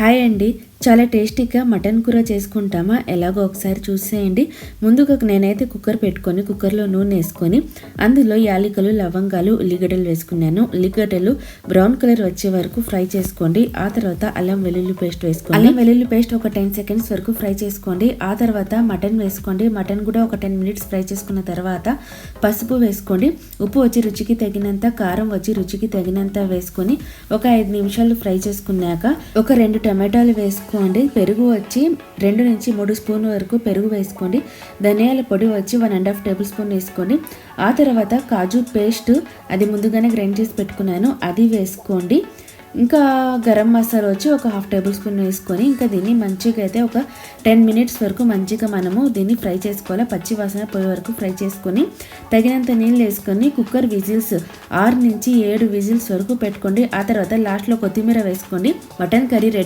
Hi అండి. చాలా టేస్టీగా మటన్ కూర చేసుకుంటామా? ఎలాగో ఒకసారి చూసేయండి. ముందుగా నేనైతే కుక్కర్ పెట్టుకొని కుక్కర్లో నూనె వేసుకొని అందులో యాలికలు లవంగాలు ఉల్లిగడ్డలు వేసుకున్నాను. ఉల్లిగడ్డలు బ్రౌన్ కలర్ వచ్చే వరకు ఫ్రై చేసుకోండి. ఆ తర్వాత అల్లం వెల్లుల్లి పేస్ట్ వేసుకోండి. అల్లం వెల్లుల్లి పేస్ట్ ఒక టెన్ సెకండ్స్ వరకు ఫ్రై చేసుకోండి. ఆ తర్వాత మటన్ వేసుకోండి. మటన్ కూడా ఒక టెన్ మినిట్స్ ఫ్రై చేసుకున్న తర్వాత పసుపు వేసుకోండి. ఉప్పు వచ్చి రుచికి తగినంత కారం వచ్చి రుచికి తగినంత వేసుకొని ఒక ఐదు నిమిషాలు ఫ్రై చేసుకున్నాక ఒక రెండు టమాటాలు వేసుకోండి. పెరుగు వచ్చి రెండు నుంచి మూడు స్పూన్ వరకు పెరుగు వేసుకోండి. ధనియాల పొడి వచ్చి one and half tablespoon వేసుకోండి. ఆ తర్వాత కాజు పేస్ట్ అది ముందుగానే గ్రైండ్ చేసి పెట్టుకున్నాను. అది వేసుకోండి. ఇంకా గరం మసాలా వచ్చి ఒక హాఫ్ టేబుల్ స్పూన్ వేసుకొని ఇంకా దీన్ని మంచిగా అయితే ఒక టెన్ మినిట్స్ వరకు మంచిగా మనము దీన్ని ఫ్రై చేసుకోవాలి. పచ్చి వాసన పోయే వరకు ఫ్రై చేసుకొని తగినంత నీళ్ళు వేసుకొని కుక్కర్ విజిల్స్ ఆరు నుంచి ఏడు విజిల్స్ వరకు పెట్టుకోండి. ఆ తర్వాత లాస్ట్లో కొత్తిమీర వేసుకోండి. Mutton curry ready.